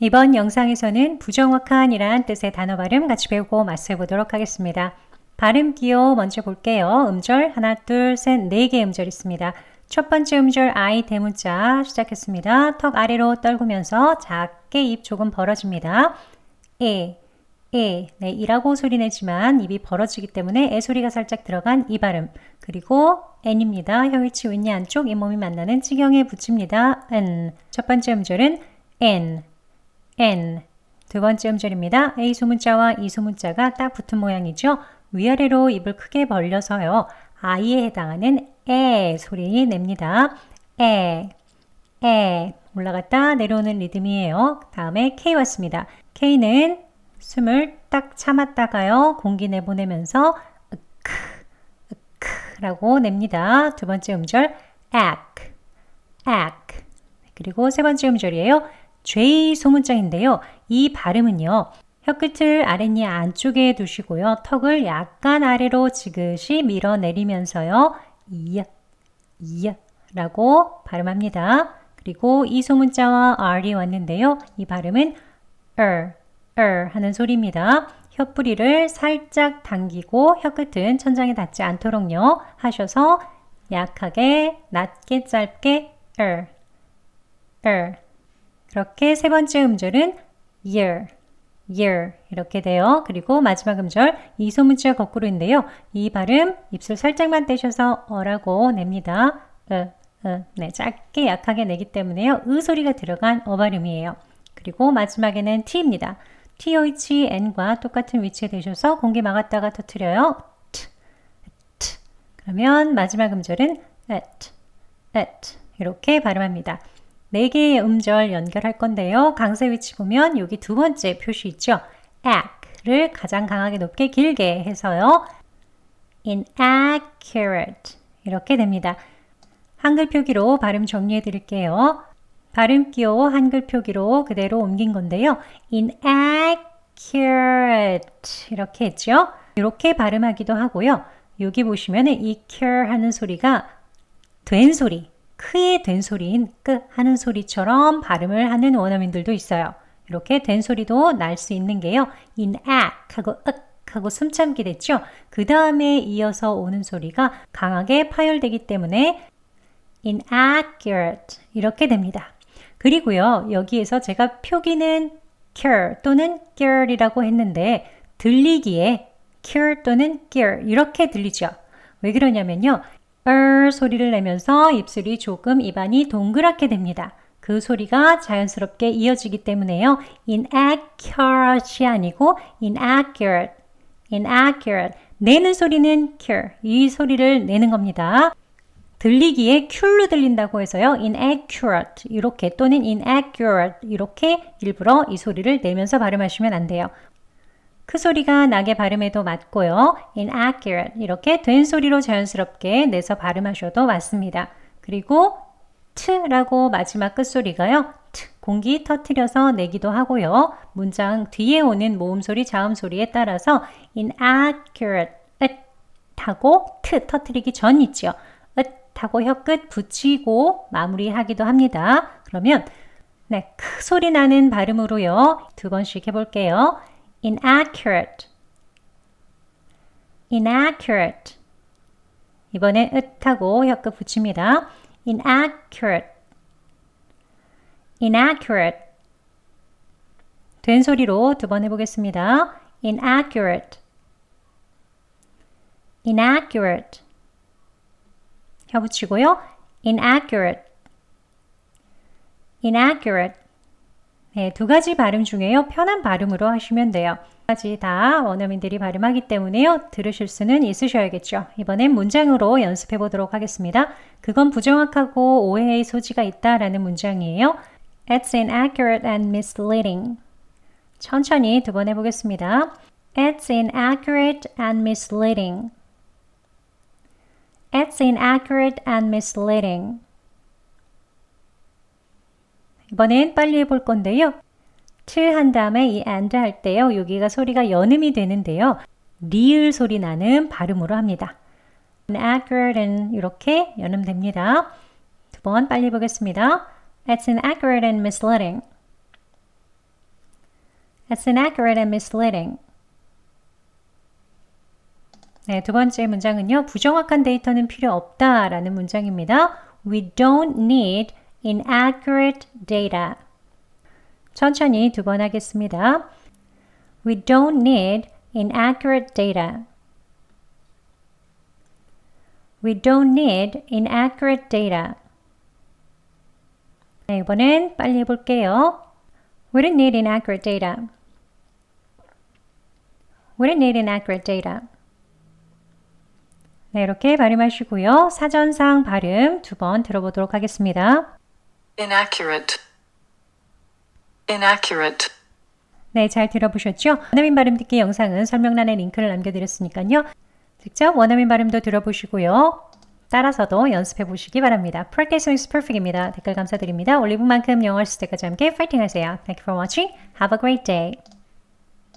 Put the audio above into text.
이번 영상에서는 부정확한이란 뜻의 단어 발음 같이 배우고 맞서해 보도록 하겠습니다. 발음 기호 먼저 볼게요. 음절 하나, 둘, 셋, 네 개 음절 있습니다. 첫 번째 음절 I 대문자 시작했습니다. 턱 아래로 떨구면서 작게 입 조금 벌어집니다. 에, 에, 네, 이라고 소리 내지만 입이 벌어지기 때문에 에 소리가 살짝 들어간 이 발음. 그리고 n입니다. 혀위치 윗니 안쪽 잇몸이 만나는 지경에 붙입니다. n. 첫 번째 음절은 n. n. 두 번째 음절입니다. a 소문자와 이 소문자가 딱 붙은 모양이죠. 위아래로 입을 크게 벌려서요. i에 해당하는 에 소리 냅니다. 에, 에 올라갔다 내려오는 리듬이에요. 다음에 k 왔습니다. k는 숨을 딱 참았다가요. 공기 내보내면서 으크, 으크라고 냅니다. 두 번째 음절 ac, ac. 그리고 세 번째 음절이에요. J 소문장인데요. 이 발음은요. 혀끝을 아랫니 안쪽에 두시고요. 턱을 약간 아래로 지그시 밀어내리면서요. 이야, 이야 라고 발음합니다. 그리고 이 소문자와 R이 왔는데요. 이 발음은 er, er 하는 소리입니다. 혀뿌리를 살짝 당기고 혀끝은 천장에 닿지 않도록요. 하셔서 약하게, 낮게, 짧게 er, er 그렇게 세 번째 음절은 year, year 이렇게 돼요. 그리고 마지막 음절 이 소문자 거꾸로인데요. 이 발음 입술 살짝만 떼셔서 어라고 냅니다. 으, 으, 네, 짧게 약하게 내기 때문에요. 으 소리가 들어간 어 발음이에요. 그리고 마지막에는 t입니다. TOH, N과 똑같은 위치에 되셔서 공기 막았다가 터트려요. t, t. 그러면 마지막 음절은 at, at 이렇게 발음합니다. 네 개의 음절 연결할 건데요. 강세 위치 보면 여기 두 번째 표시 있죠. ac를 가장 강하게 높게 길게 해서요. inaccurate 이렇게 됩니다. 한글 표기로 발음 정리해 드릴게요. 발음 기호 한글 표기로 그대로 옮긴 건데요. inaccurate 이렇게 했죠. 이렇게 발음하기도 하고요. 여기 보시면 이 cure 하는 소리가 된 소리 크게 된 소리인 끄 하는 소리처럼 발음을 하는 원어민들도 있어요. 이렇게 된 소리도 날 수 있는 게요. inact 하고 윽 하고 숨참기 됐죠. 그 다음에 이어서 오는 소리가 강하게 파열되기 때문에 inaccurate 이렇게 됩니다. 그리고요. 여기에서 제가 표기는 cure 또는 gir이라고 했는데 들리기에 cure 또는 gear 이렇게 들리죠. 왜 그러냐면요. Er 소리를 내면서 입술이 조금 입안이 동그랗게 됩니다. 그 소리가 자연스럽게 이어지기 때문에요. inaccurate이 아니고 inaccurate, inaccurate. 내는 소리는 cure, 이 소리를 내는 겁니다. 들리기에 큐로 들린다고 해서요. inaccurate 이렇게 또는 inaccurate 이렇게 일부러 이 소리를 내면서 발음하시면 안 돼요. 크 소리가 나게 발음해도 맞고요. inaccurate 이렇게 된 소리로 자연스럽게 내서 발음하셔도 맞습니다. 그리고 트라고 마지막 끝소리가요. 트, 공기 터트려서 내기도 하고요. 문장 뒤에 오는 모음 소리, 자음 소리에 따라서 inaccurate 하고 트 터트리기 전 있죠. 하고 혀끝 붙이고 마무리하기도 합니다. 그러면 네, 크 소리 나는 발음으로요. 두 번씩 해볼게요. Inaccurate, inaccurate. 이번엔 으하고 혀끝 붙입니다. inaccurate, inaccurate. 된 소리로 두 번 해보겠습니다. inaccurate, inaccurate. 혀 붙이고요. inaccurate, inaccurate. 네, 두 가지 발음 중에요. 편한 발음으로 하시면 돼요. 두 가지 다 원어민들이 발음하기 때문에요. 들으실 수는 있으셔야겠죠. 이번엔 문장으로 연습해 보도록 하겠습니다. 그건 부정확하고 오해의 소지가 있다라는 문장이에요. It's inaccurate and misleading. 천천히 두 번 해보겠습니다. It's inaccurate and misleading. It's inaccurate and misleading. 이번엔 빨리 해볼 건데요. 트한 다음에 이 and 할 때요. 여기가 소리가 연음이 되는데요. 리을 소리 나는 발음으로 합니다. inaccurate and 이렇게 연음됩니다. 두 번 빨리 보겠습니다. It's inaccurate and misleading. It's inaccurate and misleading. 네, 두 번째 문장은요. 부정확한 데이터는 필요 없다라는 문장입니다. We don't need inaccurate data. 천천히 두 번 하겠습니다. We don't need inaccurate data. We don't need inaccurate data. 네, 이번엔 빨리 해볼게요. We don't need inaccurate data. We don't need inaccurate data. 네, 이렇게 발음하시고요. 사전상 발음 두 번 들어보도록 하겠습니다. Inaccurate, inaccurate, 네, 잘 들어보셨죠? 원어민 발음 듣기 영상은 설명란에 링크를 남겨드렸으니까요. 직접 원어민 발음도 들어보시고요. 따라서도 연습해 보시기 바랍니다. Practice makes perfect입니다. 댓글 감사드립니다. 올리브만큼 영어 때까지 함께 파이팅 하세요. Thank you for watching. Have a great day.